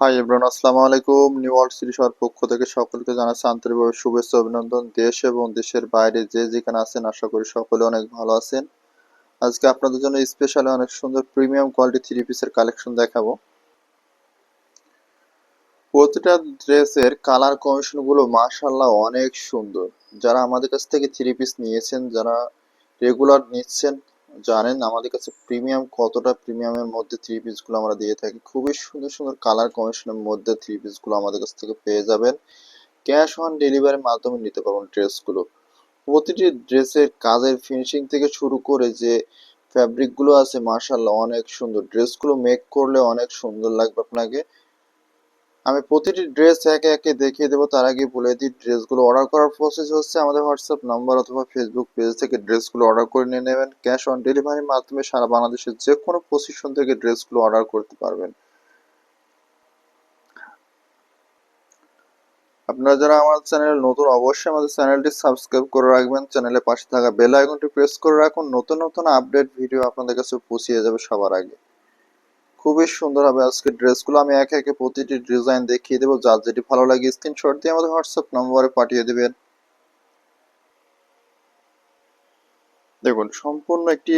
Hi everyone আসসালামু আলাইকুম new world series হওয়ার পক্ষ থেকে সকলকে জানাচ্ছি আন্তরিকভাবে শুভেচ্ছা, অভিনন্দন। দেশ এবং দেশের বাইরে যে যেখানে আছেন, আশা করি সকলে অনেক ভালো আছেন। আজকে আপনাদের জন্য স্পেশালি অনেক সুন্দর প্রিমিয়াম কোয়ালিটি থ্রি পিসের কালেকশন দেখাবো। প্রতিটা ড্রেসের কালার কমিশনগুলো মাশাল্লাহ অনেক সুন্দর। যারা আমাদের কাছ থেকে থ্রি পিস নিয়েছেন, যারা রেগুলার নিচ্ছেন জানেন আমাদের কাছে প্রিমিয়াম কতটা প্রিমিয়ামের মধ্যে থ্রি পিসগুলো আমরা দিয়ে থাকি। খুবই সুন্দর সুন্দর কালার কমিশনের মধ্যে থ্রি পিসগুলো আমাদের কাছ থেকে পেয়ে যাবেন। ক্যাশ অন ডেলিভারির মাধ্যমে নিতে পারবেন ড্রেসগুলো প্রতিটি ড্রেসের কাজের ফিনিশিং থেকে শুরু করে যে ফ্যাব্রিকগুলো আছে মার্শাল্লাহ অনেক সুন্দর। ড্রেসগুলো মেক করলে অনেক সুন্দর লাগবে আপনাকে। আমি প্রতিটি ড্রেস একে একে দেখিয়ে দেবো, তার আগে বলে দিই ড্রেসগুলো অর্ডার করার প্রসেস হচ্ছে আমাদের হোয়াটসঅ্যাপ নাম্বার অথবা ফেসবুক পেজ থেকে ড্রেসগুলো অর্ডার করে নিয়ে নেবেন। ক্যাশ অন ডেলিভারির মাধ্যমে সারা বাংলাদেশের যে কোনো পজিশন থেকে ড্রেসগুলো অর্ডার করতে পারবেন। আপনারা যারা আমার চ্যানেল নতুন, অবশ্যই আমাদের চ্যানেলটি সাবস্ক্রাইব করে রাখবেন। চ্যানেলের পাশে থাকা বেল আইকনটি প্রেস করে রাখুন। নতুন নতুন আপডেট ভিডিও আপনাদের কাছে পৌঁছিয়ে যাবে সবার আগে। খুবই সুন্দর হবে আজকে ড্রেসগুলো। আমি একে একে প্রতিটি ডিজাইন দেখিয়ে দেবো। যার যেটি ভালো লাগে স্ক্রিনশট দিয়ে আমাদের হোয়াটসঅ্যাপ নম্বরে পাঠিয়ে দেবেন। দেখুন, সম্পূর্ণ একটি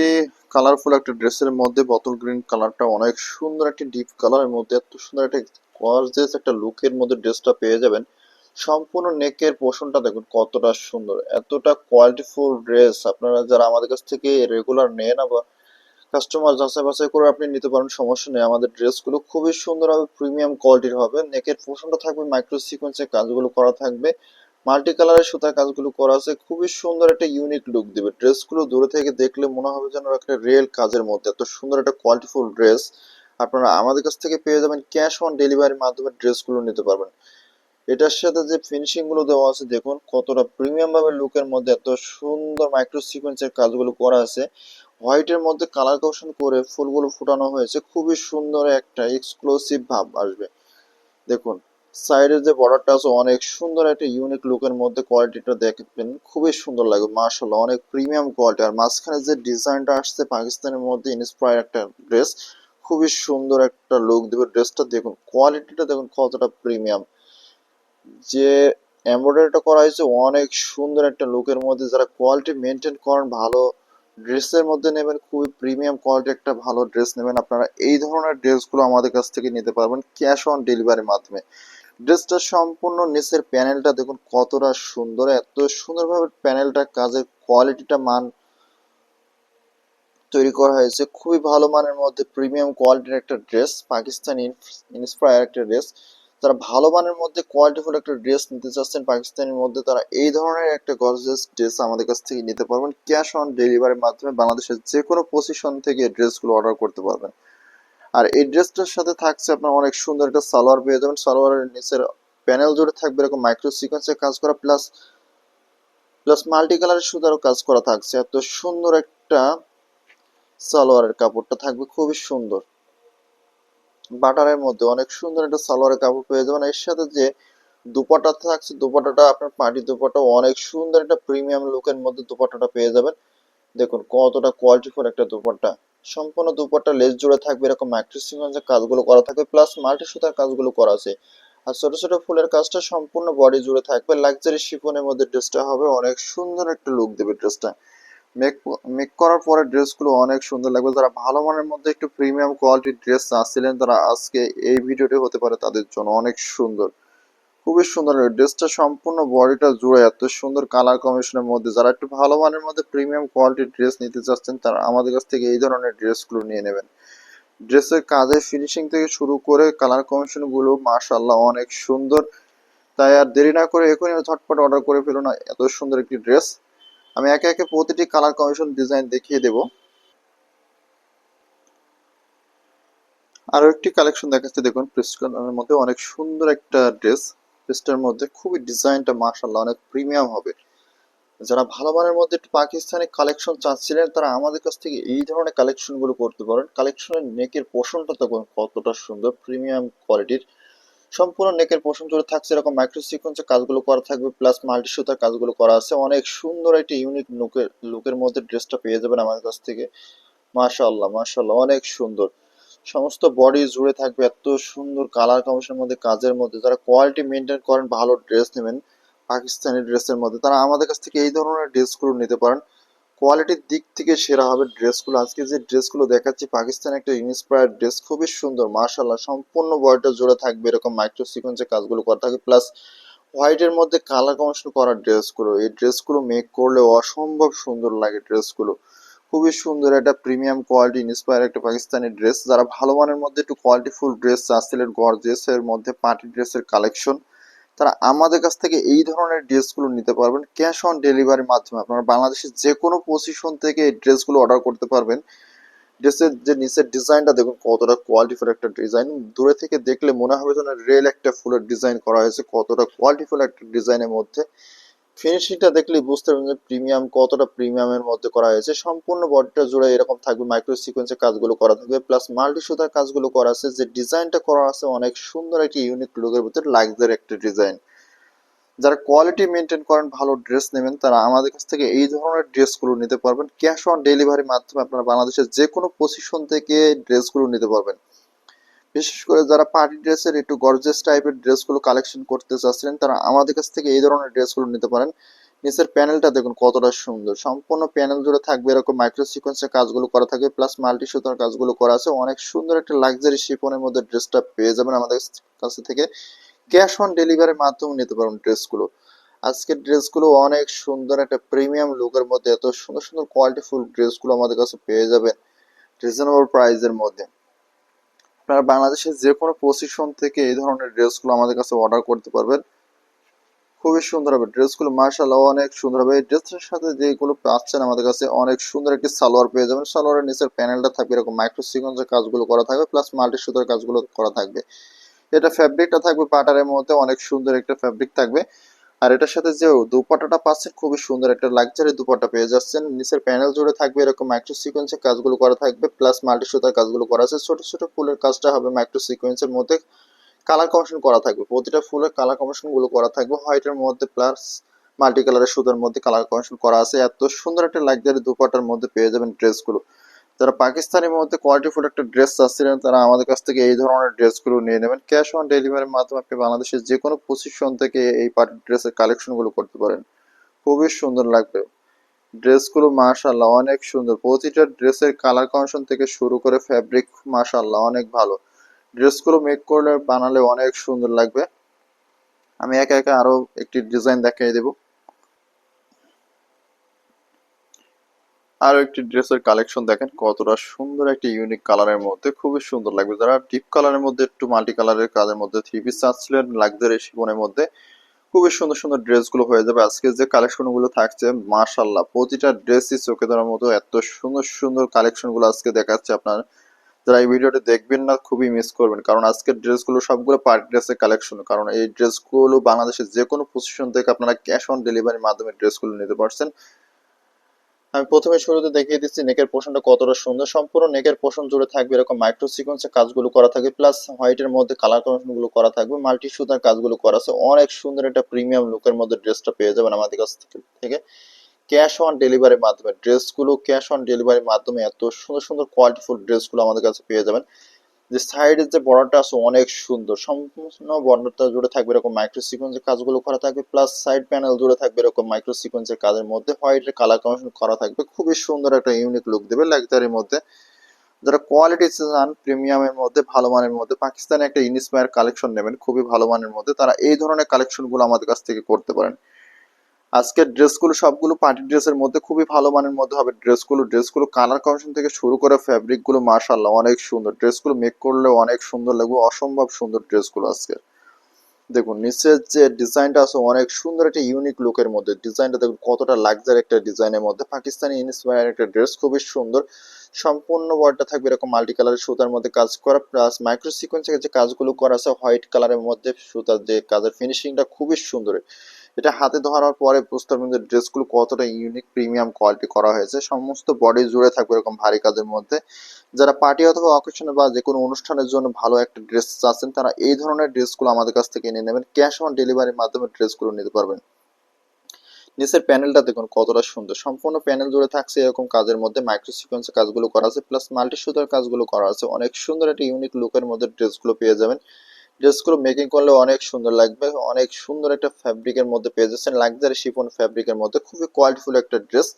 কালারফুল একটা ড্রেসের মধ্যে বোতল গ্রিন কালারটা অনেক সুন্দর একটি ডিপ কালারের মধ্যে এত সুন্দর একটা একটা লুকের মধ্যে ড্রেসটা পেয়ে যাবেন। সম্পূর্ণ নেকের পোষণটা দেখুন কতটা সুন্দর, এতটা কোয়ালিটিফুল ড্রেস আপনারা যারা আমাদের কাছ থেকে রেগুলার নেন বা কাস্টমার যাচাই বাছাই করে আপনি নিতে পারেন, সমস্যা নেই। আমাদের ড্রেসগুলো খুবই সুন্দর হবে প্রিমিয়াম কোয়ালিটির হবে। নেকের পোর্শনটা থাকবে মাইক্রো সিকোয়েন্সের কাজগুলো করা থাকবে। মাল্টি কালারের সুতার কাজগুলো করা আছে। খুবই সুন্দর একটা ইউনিক লুক দিবে। ড্রেসগুলো দূরে থেকে দেখলে মনে হবে যেন একটা রিয়েল কাজের মধ্যে। এত সুন্দর একটা কোয়ালিটিফুল ড্রেস আপনারা আমাদের কাছ থেকে পেয়ে যাবেন ক্যাশ অন ডেলিভারির মাধ্যমে ড্রেসগুলো নিতে পারবেন। এটার সাথে যে ফিনিশিংগুলো দেওয়া আছে, দেখুন কতটা প্রিমিয়াম ভাবে লুকের মধ্যে এত সুন্দর মাইক্রো সিকোয়েন্সের কাজগুলো করা আছে। হোয়াইটের মধ্যে কালার কৌশন করে ফুলগুলো ফুটানো হয়েছে। খুবই সুন্দর একটা এক্সক্লুসিভ ভাব আসবে। দেখুন, সাইডের যে বর্ডারটা আছে, অনেক সুন্দর একটা ইউনিক লুকের মধ্যে কোয়ালিটিটা দেখবেন। খুবই সুন্দর লাগবে মার্শাল্লাহ অনেক প্রিমিয়াম কোয়ালিটি আর মাঝখানে যে ডিজাইনটা আসছে, পাকিস্তানের মধ্যে ইন্সপায়ার একটা ড্রেস খুবই সুন্দর একটা লুক দেবে। ড্রেসটা দেখুন কোয়ালিটিটা দেখুন কতটা প্রিমিয়াম যে এমব্রয়ডারিটা করা হয়েছে, অনেক সুন্দর একটা লুকের মধ্যে, যারা কোয়ালিটি মেনটেন করেন, ভালো ড্রেসের মধ্যে নেবেন, খুবই প্রিমিয়াম কোয়ালিটি একটা ভালো ড্রেস নেবেন। আপনারা এই ধরনের ড্রেসগুলো আমাদের কাছ থেকে নিতে পারবেন ক্যাশ অন ডেলিভারির মাধ্যমে। ড্রেসটা সম্পূর্ণ নিচের প্যানেলটা দেখুন কতটা সুন্দর, এত সুন্দরভাবে প্যানেলটা কাজের কোয়ালিটিটা মান তৈরি করা হয়েছে। খুবই ভালো মানের মধ্যে প্রিমিয়াম কোয়ালিটির একটা ড্রেস পাকিস্তানি ইন্সপায়ার একটা ড্রেস যারা ভালো মানের মধ্যে কোয়ালিটিফুল একটা ড্রেস নিতে চাচ্ছেন, পাকিস্তানের মধ্যে তারা এই ধরনের একটা গর্জিয়াস ড্রেস আমাদের কাছ থেকে নিতে পারবেন ক্যাশ অন ডেলিভারির মাধ্যমে বাংলাদেশের যে কোনো পজিশন থেকে ড্রেসগুলো অর্ডার করতে পারবেন। আর এই ড্রেসটার সাথে থাকছে আপনার অনেক সুন্দর একটা সালোয়ার পেয়ে যাবেন, সালোয়ারের নিচের প্যানেল জুড়ে থাকবে এরকম মাইক্রো সিকোয়েন্সের কাজ করা প্লাস প্লাস মাল্টি কালারের সুতারও কাজ করা থাকছে। এত সুন্দর একটা সালোয়ারের কাপড়টা থাকবে, খুবই সুন্দর। বাটারের মধ্যে অনেক সুন্দর একটা সালোয়ারের কাপড় পেয়ে যাবেন। এর সাথে যে দুপাটা থাকছে দুপাটাটা আপনার পার্টি দুপাটা অনেক সুন্দর একটা প্রিমিয়াম লুকের মধ্যে দুপাটাটা পেয়ে যাবেন। দেখুন কতটা কোয়ালিটিফুল একটা দুপাট্টা। সম্পূর্ণ দুপাট্টা লেস জুড়ে থাকবে, এরকম ম্যাট্রিক্সিগঞ্জের কাজগুলো করা থাকবে প্লাস মাল্টি সুতার কাজগুলো করা আছে। আর ছোট ছোট ফুলের কাজটা সম্পূর্ণ বডি জুড়ে থাকবে। লাক্সারি শিফনের মধ্যে ড্রেসটা হবে, অনেক সুন্দর একটা লুক দেবে ড্রেসটা মেক মেক করার পরে ড্রেসগুলো অনেক সুন্দর লাগবে। যারা ভালো মানের মধ্যে একটু প্রিমিয়াম কোয়ালিটির ড্রেস চাচ্ছিলেন তারা আজকে এই ভিডিওটি হতে পারে তাদের জন্য অনেক সুন্দর। খুবই সুন্দর ড্রেসটা, সম্পূর্ণ বডিটা জুড়ে এত সুন্দর কালার কম্বিনেশনের মধ্যে। যারা একটু ভালো মানের মধ্যে প্রিমিয়াম কোয়ালিটির ড্রেস নিতে চাচ্ছেন, তারা আমাদের কাছ থেকে এই ধরনের ড্রেসগুলো নিয়ে নেবেন। ড্রেসের কাজের ফিনিশিং থেকে শুরু করে কালার কম্বিনেশনগুলো মাশাল্লাহ অনেক সুন্দর। তাই আর দেরি না করে এখনই ঝটপট অর্ডার করে ফেলো না এত সুন্দর একটি ড্রেস আমি একে একে প্রতিটি কালার কমিশন ডিজাইন দেখিয়ে দেব। আরও একটি কালেকশন দেখাচ্ছে, দেখুন পেস্ট মধ্যে অনেক সুন্দর একটা ড্রেস পেস্টের মধ্যে খুবই ডিজাইনটা মার্শাল্লাহ অনেক প্রিমিয়াম হবে। যারা ভালো মানের মধ্যে পাকিস্তানি কালেকশন চাচ্ছিলেন, তারা আমাদের কাছ থেকে এই ধরনের কালেকশনগুলো করতে পারেন। কালেকশনের নেকের পোষণটা তখন কতটা সুন্দর প্রিমিয়াম কোয়ালিটির সম্পূর্ণ নেকের পোষণ জুড়ে থাকছে এরকম মাইক্রো সিকোয়েন্সের কাজগুলো করা থাকবে প্লাস মাল্টি সুতার কাজগুলো করা আছে। অনেক সুন্দর একটা ইউনিক লুকের লুকের মধ্যে ড্রেসটা পেয়ে যাবেন আমাদের কাছ থেকে। মাশাআল্লাহ মাশাআল্লাহ, অনেক সুন্দর। সমস্ত বডি জুড়ে থাকবে এত সুন্দর কালার কম্বিনেশনের মধ্যে, কাজের মধ্যে। যারা কোয়ালিটি মেনটেন করেন, ভালো ড্রেস নেবেন, পাকিস্তানি ড্রেসের মধ্যে, তারা আমাদের কাছ থেকে এই ধরনের ড্রেসগুলো নিতে পারেন। কোয়ালিটির দিক থেকে সেরা হবে ড্রেসগুলো। আজকে যে ড্রেসগুলো দেখাচ্ছি, পাকিস্তানের একটা ইন্সপায়ার্ড ড্রেস খুবই সুন্দর মার্শাল্লাহ সম্পূর্ণ বডিটা জুড়ে থাকবে এরকম মাইক্রো সিকোয়েন্সের কাজগুলো করা থাকে। প্লাস হোয়াইটের মধ্যে কালার কম্বিনেশন করা ড্রেসগুলো, এই ড্রেসগুলো মেক করলে অসম্ভব সুন্দর লাগে ড্রেসগুলো। খুবই সুন্দর, একটা প্রিমিয়াম কোয়ালিটি ইন্সপায়ার একটা পাকিস্তানি ড্রেস যারা ভালো মানের মধ্যে একটু কোয়ালিটি ফুল ড্রেস চাচ্ছিলেন গর্জেসের মধ্যে পার্টি ড্রেসের কালেকশন তারা আমাদের কাছ থেকে এই ধরনের ড্রেসগুলো নিতে পারবেন ক্যাশ অন ডেলিভারির মাধ্যমে। আপনারা বাংলাদেশের যে কোনো পজিশন থেকে এই ড্রেসগুলো অর্ডার করতে পারবেন। ড্রেসের যে নিচের ডিজাইনটা দেখুন, কতটা কোয়ালিটিফুল একটা ডিজাইন দূরে থেকে দেখলে মনে হবে যেন রেল একটা ফুলের ডিজাইন করা হয়েছে, কতটা কোয়ালিটিফুল একটা ডিজাইনের মধ্যে। ফিনিশিংটা দেখলেই বুঝতে পারবেন যে প্রিমিয়াম কতটা প্রিমিয়ামের মধ্যে করা হয়েছে। সম্পূর্ণ বডিটা জুড়ে এরকম থাকবে মাইক্রো সিকোয়েন্সের কাজগুলো করা থাকবে প্লাস মাল্টি সুতার কাজগুলো করা আছে, যে ডিজাইনটা করা আছে অনেক সুন্দর একটি ইউনিক লুকের ভিতরে লাক্সারি একটা ডিজাইন যারা কোয়ালিটি মেনটেন করেন, ভালো ড্রেস নেবেন, তারা আমাদের কাছ থেকে এই ধরনের ড্রেসগুলো নিতে পারবেন। ক্যাশ অন ডেলিভারির মাধ্যমে আপনারা বাংলাদেশের যে কোনো পজিশন থেকে ড্রেসগুলো নিতে পারবেন। বিশেষ করে যারা পার্টি ড্রেসের একটু গর্জেস টাইপের ড্রেসগুলো কালেকশন করতে চাচ্ছিলেন, তারা আমাদের কাছ থেকে এই ধরনের ড্রেসগুলো নিতে পারেন। নিচের প্যানেলটা দেখুন কতটা সুন্দর। সম্পূর্ণ প্যানেল জুড়ে থাকবে এরকম মাইক্রো সিকোয়েন্সের কাজগুলো করা থাকবে প্লাস মাল্টি সুতার কাজগুলো করা আছে। অনেক সুন্দর একটা লাক্সারি শিপনের মধ্যে ড্রেসটা পেয়ে যাবেন আমাদের কাছ থেকে। ক্যাশ অন ডেলিভারির মাধ্যমে নিতে পারবেন ড্রেসগুলো। আজকের ড্রেসগুলো অনেক সুন্দর একটা প্রিমিয়াম লুকের মধ্যে এত সুন্দর সুন্দর কোয়ালিটিফুল ড্রেসগুলো আমাদের কাছে পেয়ে যাবেন। রিজনেবল প্রাইসের মধ্যে। আপনারা বাংলাদেশের যে কোনো পজিশন থেকে এই ধরনের ড্রেসগুলো আমাদের কাছে অর্ডার করতে পারবেন। খুবই সুন্দর হবে ড্রেসগুলো মার্শাল্লাহ অনেক সুন্দর হবে। এই ড্রেসের সাথে যেগুলো পাচ্ছেন আমাদের কাছে অনেক সুন্দর একটি সালোয়ার পেয়ে যাবেন। সালোয়ারের নিচের প্যানেলটা থাকবে এরকম মাইক্রো কাজগুলো করা থাকবে প্লাস মাল্টি সুতার কাজগুলো করা থাকবে। এটা ফ্যাব্রিকটা থাকবে পাটারের মধ্যে, অনেক সুন্দর একটা ফ্যাব্রিক থাকবে। আর এটার সাথে যে দুপাটাটা পাচ্ছেন, খুবই সুন্দর একটা লাক্সারি দুপাটা পেয়ে যাচ্ছেন। নিচের প্যানেল জুড়ে থাকবে এরকম মাইক্রো সিকোয়েন্সের কাজগুলো করা থাকবে প্লাস মাল্টি সুতার কাজগুলো করা আছে। ছোট ছোট ফুলের কাজটা হবে মাইক্রো সিকোয়েন্সের মধ্যে। কালার কমিশন করা থাকবে, প্রতিটা ফুলের কালার কমিশনগুলো করা থাকবে। হোয়াইটের মধ্যে প্লাস মাল্টি কালারের সুতার মধ্যে কালার কমিশন করা আছে। এত সুন্দর একটা লাক্সারি দুপাটার মধ্যে পেয়ে যাবেন ড্রেসগুলো যারা পাকিস্তানের মধ্যে কোয়ালিটিফুল একটা ড্রেস চাচ্ছিলেন, তারা আমাদের কাছ থেকে এই ধরনের ড্রেসগুলো নিয়ে নেবেন। ক্যাশ অন ডেলিভারির মাধ্যমে আপনি বাংলাদেশের যে কোনো পজিশন থেকে এই পার্টি ড্রেসের কালেকশনগুলো করতে পারেন। খুবই সুন্দর লাগবে। ড্রেসগুলো মাশাল্লাহ অনেক সুন্দর। প্রতিটা ড্রেসের কালার কমিশন থেকে শুরু করে ফ্যাব্রিক মাশাল্লাহ অনেক ভালো। ড্রেসগুলো মেক করলে বানালে অনেক সুন্দর লাগবে। আমি একা একা আরও একটি ডিজাইন দেখাই দেবো। আরও একটি ড্রেসের কালেকশন দেখেন, কতটা সুন্দর একটি ইউনিক কালারের মধ্যে, খুবই সুন্দর লাগবে। যারা ডিপ কালারের মধ্যে, একটু মাল্টি কালারের কাজের মধ্যে থ্রি পিস চাচ্ছিলেন লাক্সারি শিবনের মধ্যে, খুবই সুন্দর সুন্দর ড্রেসগুলো হয়ে যাবে। আজকে যে কালেকশনগুলো থাকছে মাশাল্লাহ প্রতিটা ড্রেসই চোখে ধরার মতো এত সুন্দর সুন্দর কালেকশনগুলো আজকে দেখাচ্ছে আপনার। যারা এই ভিডিওটি দেখবেন না, খুবই মিস করবেন, কারণ আজকের ড্রেসগুলো সবগুলো পার্টি ড্রেসের কালেকশন কারণ এই ড্রেসগুলো বাংলাদেশের যে কোনো পজিশন থেকে আপনারা ক্যাশ অন ডেলিভারির মাধ্যমে ড্রেসগুলো নিতে পারছেন। আমি প্রথমে শুরুতে দেখিয়ে দিচ্ছি নেকের পোষণটা কতটা সুন্দর। সম্পূর্ণ নেকের পোষণ জুড়ে থাকবে এরকম মাইক্রো সিকোয়েন্সের কাজগুলো করা থাকবে প্লাস হোয়াইটের মধ্যে কালারগুলো করা থাকবে মাল্টি সুতার কাজগুলো করা আছে। অনেক সুন্দর একটা প্রিমিয়াম লুকের মধ্যে ড্রেসটা পেয়ে যাবেন আমাদের কাছ থেকে। ক্যাশ অন ডেলিভারির মাধ্যমে ড্রেসগুলো ক্যাশ অন ডেলিভারির মাধ্যমে এত সুন্দর সুন্দর কোয়ালিটিফুল ড্রেসগুলো আমাদের কাছে পেয়ে যাবেন। যে সাইডের যে বর্ডারটা আছে অনেক সুন্দর। সম্পূর্ণ বর্ডারটা জুড়ে থাকবে এরকম মাইক্রো সিকোয়েন্সের কাজগুলো করা থাকবে প্লাস সাইড প্যানেল জুড়ে থাকবে এরকম মাইক্রো সিকোয়েন্সের কাজের মধ্যে। হোয়াইটের কালার কমিশন করা থাকবে। খুবই সুন্দর একটা ইউনিক লুক দেবে লাক্সারির মধ্যে। যারা কোয়ালিটি চান প্রিমিয়ামের মধ্যে, ভালো মানের মধ্যে, পাকিস্তানে একটা ইনস্পায়ার কালেকশন নেবেন, খুবই ভালো মানের মধ্যে। তারা এই ধরনের কালেকশনগুলো আমাদের কাছ থেকে করতে পারেন। আজকের ড্রেসগুলো সবগুলো পার্টি ড্রেসের মধ্যে খুবই ভালো মানের মধ্যে হবে। ড্রেসগুলো ড্রেসগুলো কালার কমিশন থেকে শুরু করে ফ্যাব্রিকগুলো মার্শাল্লাহ অনেক সুন্দর। ড্রেসগুলো মেক করলে অনেক সুন্দর লাগবে, অসম্ভব সুন্দর ড্রেসগুলো আজকের। দেখুন, নিচের যে ডিজাইনটা আছে, অনেক সুন্দর একটা ইউনিক লুকের মধ্যে। ডিজাইনটা দেখুন, কতটা লাক্সারি একটা ডিজাইনের মধ্যে। পাকিস্তানি ইনস্পায়ার একটা ড্রেস খুবই সুন্দর। সম্পূর্ণ বডিটা থাকবে এরকম মাল্টি কালারের সুতার মধ্যে কাজ করা প্লাস মাইক্রো সিকোয়েন্সের যে কাজগুলো করা আছে হোয়াইট কালারের মধ্যে সুতার যে কাজের ফিনিশিংটা খুবই সুন্দর। এটা হাতে ধরার পরে বুঝতে পারবেন যে ড্রেসগুলো কতটা ইউনিক প্রিমিয়াম কোয়ালিটি করা হয়েছে। সমস্ত বডি জুড়ে থাকবে এরকম ভারী কাজের মধ্যে। যারা পার্টি অথবা অকেশনে বা যে কোনো অনুষ্ঠানের জন্য ভালো একটা ড্রেস চাচ্ছেন, তারা এই ধরনের ড্রেসগুলো আমাদের কাছ থেকে নিয়ে নেবেন। ক্যাশ অন ডেলিভারির মাধ্যমে ড্রেসগুলো নিতে পারবেন। নিচের প্যানেলটা দেখুন কতটা সুন্দর। সম্পূর্ণ প্যানেল জুড়ে থাকছে এরকম কাজের মধ্যে মাইক্রো সিকোয়েন্সে কাজগুলো করা আছে প্লাস মাল্টি সুতার কাজগুলো করা আছে। অনেক সুন্দর একটা ইউনিক লুকের মধ্যে ড্রেসগুলো পেয়ে যাবেন। ড্রেসগুলো মেকিং করলে অনেক সুন্দর লাগবে। অনেক সুন্দর একটা ফ্যাব্রিকের মধ্যে পেয়ে যাচ্ছেন। লাক্সারি শিফন ফ্যাব্রিকের মধ্যে। খুবই কোয়ালিটিফুল একটা ড্রেস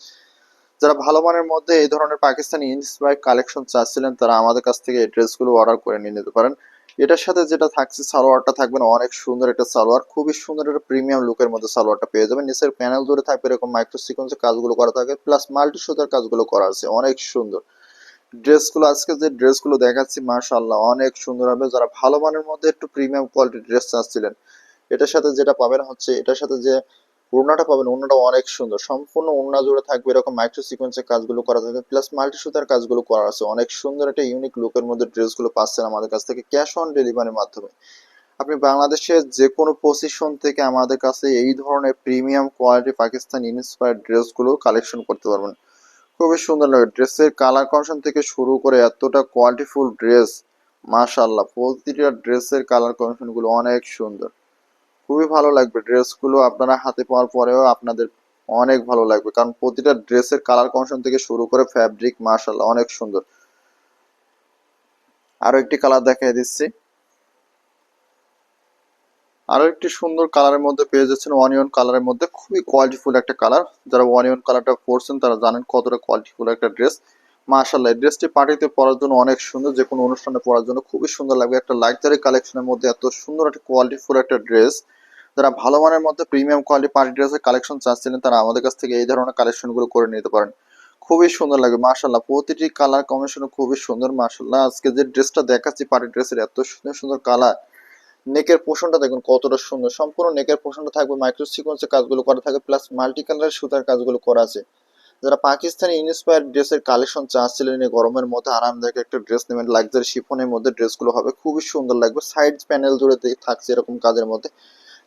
যারা ভালো মানের মধ্যে এই ধরনের পাকিস্তানি ইন্সপায়ার কালেকশন চাচ্ছিলেন, তারা আমাদের কাছ থেকে এই ড্রেসগুলো অর্ডার করে নিয়ে নিতে পারেন। এটার সাথে যেটা থাকছে, সালোয়ারটা থাকবে না। অনেক সুন্দর একটা সালোয়ার। খুবই সুন্দর একটা প্রিমিয়াম লুকের মধ্যে সালোয়ারটা পেয়ে যাবেন। নিচের প্যানেল ধরে থাকবে এরকম মাইক্রো সিকোয়েন্সের কাজগুলো করা থাকে। প্লাস মাল্টি সুতার কাজগুলো করা আছে। অনেক সুন্দর। ড্রেসগুলো, আজকে যে ড্রেসগুলো দেখাচ্ছি, মাশাআল্লাহ, অনেক সুন্দর হবে। যারা ভালো মানের মধ্যে একটু প্রিমিয়াম কোয়ালিটির ড্রেস চাচ্ছিলেন, এটার সাথে যেটা পাবেন হচ্ছে, এটার সাথে যে ওড়নাটা পাবেন, ওড়নাটা অনেক সুন্দর। সম্পূর্ণ ওড়না জুড়ে থাকবে এরকম মাইক্রো সিকোয়েন্সের কাজগুলো করা থাকবে প্লাস মাল্টি সুতার কাজগুলো করা আছে। অনেক সুন্দর একটা ইউনিক লুকের মধ্যে ড্রেসগুলো পাচ্ছেন আমাদের কাছ থেকে ক্যাশ অন ডেলিভারির মাধ্যমে। আপনি বাংলাদেশের যে কোনো পজিশন থেকে আমাদের কাছে এই ধরনের প্রিমিয়াম কোয়ালিটি পাকিস্তান ইন্সপায়ার্ড ড্রেসগুলো কালেকশন করতে পারবেন। খুবই সুন্দর লাগে। ড্রেসের কালার কমিশন থেকে শুরু করে এতটা কোয়ালিটিফুল ড্রেস মাশাল্লাহ প্রতিটা ড্রেসের কালার কমিশনগুলো অনেক সুন্দর। খুবই ভালো লাগবে ড্রেসগুলো আপনারা হাতে পাওয়ার পরেও আপনাদের অনেক ভালো লাগবে। কারণ প্রতিটা ড্রেসের কালার কমিশন থেকে শুরু করে ফ্যাব্রিক মাশাল্লাহ অনেক সুন্দর। আরও একটি কালার দেখাই দিচ্ছি। আরও একটি সুন্দর কালারের মধ্যে পেয়ে যাচ্ছেন অনিয়ন কালারের মধ্যে। খুবই কোয়ালিটিফুল একটা কালার। যারা অনিয়ন কালারটা পরছেন, তারা জানেন কতটা কোয়ালিটিফুল একটা ড্রেস মাশাল্লাহ ড্রেসটি পার্টিতে পরার জন্য অনেক সুন্দর। যে কোনো অনুষ্ঠানে পরার জন্য খুবই সুন্দর লাগবে। একটা লাক্সারি কালেকশনের মধ্যে এত সুন্দর একটা কোয়ালিটিফুল একটা ড্রেস যারা ভালো মানের মধ্যে প্রিমিয়াম কোয়ালিটি পার্টি ড্রেসের কালেকশন চাচ্ছিলেন, তারা আমাদের কাছ থেকে এই ধরনের কালেকশনগুলো করে নিতে পারেন। খুবই সুন্দর লাগবে। মাশাল্লাহ প্রতিটি কালার কম্বিনেশন খুবই সুন্দর। মাশাল্লাহ আজকে যে ড্রেসটা দেখাচ্ছি পার্টি ড্রেসের এত সুন্দর সুন্দর কালার নেকের পোষণটা দেখুন কতটা সুন্দর। সম্পূর্ণ নেকের পোষণটা থাকবে মাইক্রো সিকোয়েন্সের কাজগুলো করা থাকে প্লাস মাল্টি কালারের সুতার কাজগুলো করা আছে। যারা পাকিস্তানি ইন্সপায়ার ড্রেসের কালেকশন চাচ্ছিলেন এই গরমের মধ্যে, আরামদায়ক একটা ড্রেস নেবেন লাক্সারি শিফনের মধ্যে ড্রেসগুলো হবে, খুবই সুন্দর লাগবে। সাইড প্যানেল জুড়ে থাকছে এরকম কাজের মধ্যে।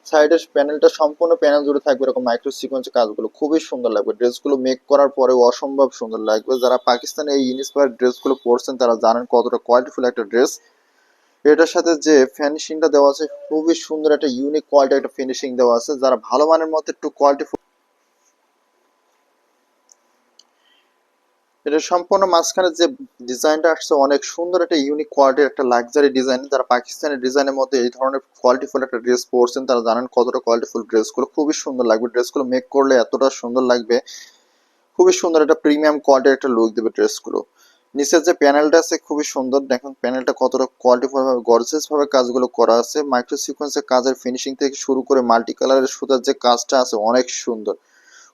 সাইডের প্যানেলটা সম্পূর্ণ প্যানেল জুড়ে থাকবে এরকম মাইক্রো সিকোয়েন্সের কাজগুলো, খুবই সুন্দর লাগবে। ড্রেসগুলো মেক করার পরে অসম্ভব সুন্দর লাগবে। যারা পাকিস্তানি এই ইন্সপায়ার ড্রেসগুলো পরছেন, তারা জানেন কতটা কোয়ালিটিফুল একটা ড্রেস এটার সাথে যে ফিনিশিংটা দেওয়া আছে, খুবই সুন্দর একটা ইউনিক কোয়ালিটি একটা ফিনিশিং দেওয়া আছে। যারা ভালো মানের মধ্যে একটু কোয়ালিটি এটা সম্পূর্ণ মাঝখানে যে ডিজাইনটা আসছে, অনেক সুন্দর একটা ইউনিক কোয়ালিটির একটা লাক্সারি ডিজাইন যারা পাকিস্তানের ডিজাইনের মধ্যে এই ধরনের কোয়ালিটিফুল একটা ড্রেস পরছেন, তারা জানেন কতটা কোয়ালিটিফুল ড্রেসগুলো খুবই সুন্দর লাগবে। ড্রেসগুলো মেক করলে এতটা সুন্দর লাগবে। খুবই সুন্দর একটা প্রিমিয়াম কোয়ালিটির একটা লুক দেবে ড্রেসগুলো নিচের যে প্যানেলটা আছে, খুবই সুন্দর। দেখুন প্যানেলটা কতটা কোয়ালিটিফুল ভাবে গর্জিয়াস ভাবে কাজগুলো করা আছে। মাইক্রো সিকোয়েন্সের কাজের ফিনিশিং থেকে শুরু করে মাল্টি কালারের সুতার যে কাজটা আছে, অনেক সুন্দর।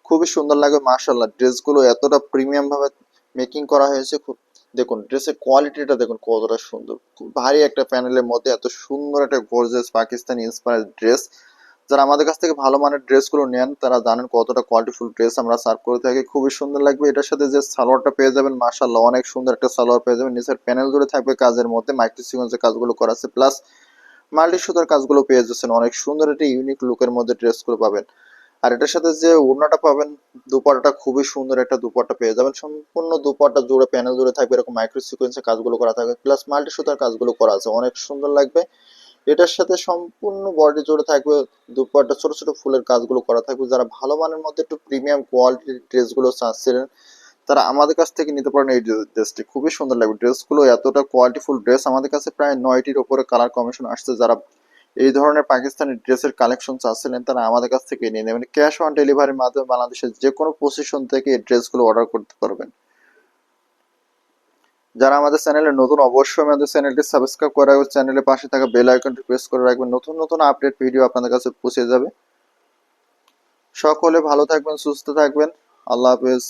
খুবই সুন্দর লাগবে মার্শাল্লাহ ড্রেসগুলো এতটা প্রিমিয়াম ভাবে মেকিং করা হয়েছে, খুব, দেখুন, ড্রেসের কোয়ালিটিটা দেখুন, কতটা সুন্দর। খুব ভারী একটা প্যানেলের মধ্যে এত সুন্দর একটা গর্জিয়াস পাকিস্তানি ইন্সপায়ার ড্রেস যারা আমাদের কাছ থেকে ভালো মানের ড্রেসগুলো নেন, তারা জানেন কতটা কোয়ালিটিফুল ড্রেস আমরা সার্ভ করে থাকি। খুবই সুন্দর লাগবে। এটার সাথে যে সালোয়ারটা পেয়ে যাবেন মার্শাল্লাহ অনেক সুন্দর একটা সালোয়ার পেয়ে যাবেন। নিচের প্যানেল জুড়ে থাকবে কাজের মধ্যে। মাইক্রো সিকোয়েন্সের কাজগুলো করা আছে। প্লাস মাল্টি সুতার কাজগুলো পেয়ে যাচ্ছেন। অনেক সুন্দর একটা ইউনিক লুকের মধ্যে ড্রেসগুলো পাবেন। আর এটার সাথে যে ওড়নাটা পাবেন, দুপাট্টাটা খুবই সুন্দর একটা দুপাট্টা পেয়ে যাবেন। সম্পূর্ণ দুপাট্টা জুড়ে প্যানেল জুড়ে থাকবে এরকম মাইক্রো সিকোয়েন্সের কাজগুলো করা থাকবে। প্লাস মাল্টি সুতার কাজগুলো করা আছে। অনেক সুন্দর লাগবে। এটার সাথে সম্পূর্ণ বডি জুড়ে থাকবে দুপাট্টা ছোট ছোট ফুলের কাজগুলো করা থাকবে। যারা ভালো মানের মধ্যে একটু প্রিমিয়াম কোয়ালিটির ড্রেসগুলো চাচ্ছিলেন, তারা আমাদের কাছ থেকে নিতে পারেন এই ড্রেসটি। খুবই সুন্দর লাগবে। ড্রেসগুলো এতটা কোয়ালিটিফুল ড্রেস আমাদের কাছে প্রায় নয়টির ওপরে কালার কমিশন আসছে। যারা এই ধরনের পাকিস্তানি ড্রেসের কালেকশন চাচ্ছিলেন, তারা আমাদের কাছ থেকে নিয়ে নেবেন। ক্যাশ অন ডেলিভারির মাধ্যমে বাংলাদেশের যে কোনো পজিশন থেকে এই ড্রেসগুলো অর্ডার করতে পারবেন। যারা আমাদের চ্যানেলে নতুন, অবশ্যই আমাদের চ্যানেলটি সাবস্ক্রাইব করে রাখবেন। চ্যানেলের পাশে থাকা বেল আইকনটি প্রেস করে রাখবেন। নতুন নতুন আপডেট ভিডিও আপনাদের কাছে পৌঁছে যাবে। সকলে ভালো থাকবেন, সুস্থ থাকবেন। আল্লাহ হাফেজ।